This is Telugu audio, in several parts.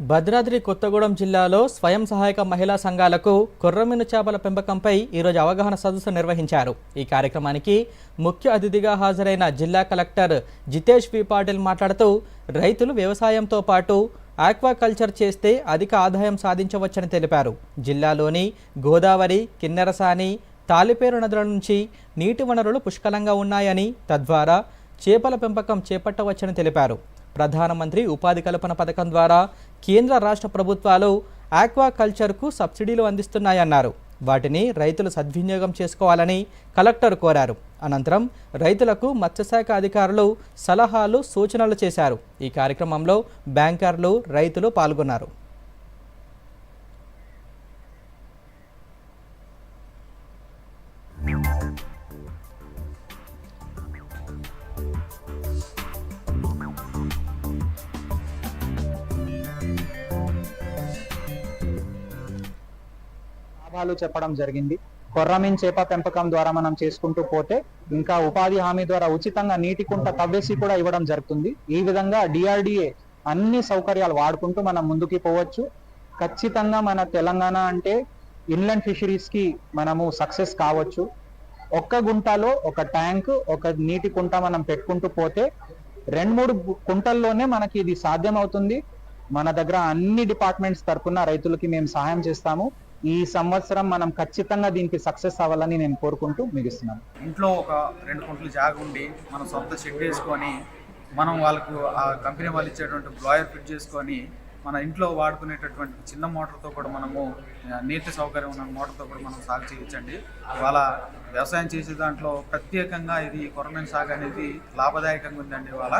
భద్రాద్రి కొత్తగూడెం జిల్లాలో స్వయం సహాయక మహిళా సంఘాలకు కొర్రమీను చేపల పెంపకంపై ఈరోజు అవగాహన సదస్సు నిర్వహించారు. ఈ కార్యక్రమానికి ముఖ్య అతిథిగా హాజరైన జిల్లా కలెక్టర్ జితేష్ వి. పాటిల్ మాట్లాడుతూ రైతులు వ్యవసాయంతో పాటు ఆక్వాకల్చర్ చేస్తే అధిక ఆదాయం సాధించవచ్చని తెలిపారు. జిల్లాలోని గోదావరి కిన్నెరసాని తాలిపేరు నదుల నుంచి నీటి వనరులు పుష్కలంగా ఉన్నాయని తద్వారా చేపల పెంపకం చేపట్టవచ్చని తెలిపారు. ప్రధానమంత్రి ఉపాధి కల్పన పథకం ద్వారా కేంద్ర రాష్ట్ర ప్రభుత్వాలు ఆక్వాకల్చర్కు సబ్సిడీలు అందిస్తున్నాయన్నారు. వాటిని రైతులు సద్వినియోగం చేసుకోవాలని కలెక్టర్ కోరారు. అనంతరం రైతులకు మత్స్యశాఖ అధికారులు సలహాలు సూచనలు చేశారు. ఈ కార్యక్రమంలో బ్యాంకర్లు రైతులు పాల్గొన్నారు. సలహాలు చెప్పడం జరిగింది. కొర్రమీన్ చేప పెంపకం ద్వారా మనం చేసుకుంటూ పోతే ఇంకా ఉపాధి హామీ ద్వారా ఉచితంగా నీటి కుంట తవ్వేసి కూడా ఇవ్వడం జరుగుతుంది. ఈ విధంగా డిఆర్డిఏ అన్ని సౌకర్యాలు వాడుకుంటూ మనం ముందుకి పోవచ్చు. ఖచ్చితంగా మన తెలంగాణ అంటే ఇన్లాండ్ ఫిషరీస్కి మనము సక్సెస్ కావచ్చు. ఒక్క గుంటలో ఒక ట్యాంక్ ఒక నీటి కుంట మనం పెట్టుకుంటూ పోతే రెండు మూడు కుంటల్లోనే మనకి ఇది సాధ్యం అవుతుంది మన దగ్గర అన్ని డిపార్ట్మెంట్స్ తరపున రైతులకి మేము సహాయం చేస్తాము. ఈ సంవత్సరం మనం ఖచ్చితంగా దీనికి సక్సెస్ అవ్వాలని నేను కోరుకుంటూ ముగిస్తున్నాను. ఇంట్లో ఒక రెండు కుంటలు జాగ ఉండి మనం సొంత షెడ్ వేసుకొని మనం వాళ్ళకు ఆ కంపెనీ వాళ్ళు ఇచ్చేటువంటి బ్లాయర్ ఫిట్ చేసుకొని మన ఇంట్లో వాడుకునేటటువంటి చిన్న మోటార్తో కూడా మనము నీటి సౌకర్యం ఉన్న మోటార్తో కూడా మనం సాగు చేయొచ్చండి. ఇవాళ వ్యవసాయం చేసే దాంట్లో ప్రత్యేకంగా ఇది కొరమైన సాగు అనేది లాభదాయకంగా ఉందండి ఇవాళ.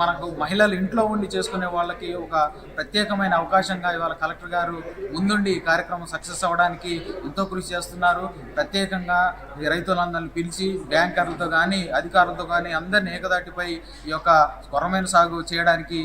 మనకు మహిళలు ఇంట్లో ఉండి చేసుకునే వాళ్ళకి ఒక ప్రత్యేకమైన అవకాశంగా ఇవాళ కలెక్టర్ గారు ముందుండి ఈ కార్యక్రమం సక్సెస్ అవ్వడానికి ఎంతో కృషి చేస్తున్నారు. ప్రత్యేకంగా ఈ రైతులందరిని పిలిచి బ్యాంకర్లతో కానీ అధికారులతో కానీ అందరిని ఏకదాటిపై ఈ యొక్క కొరమైన సాగు చేయడానికి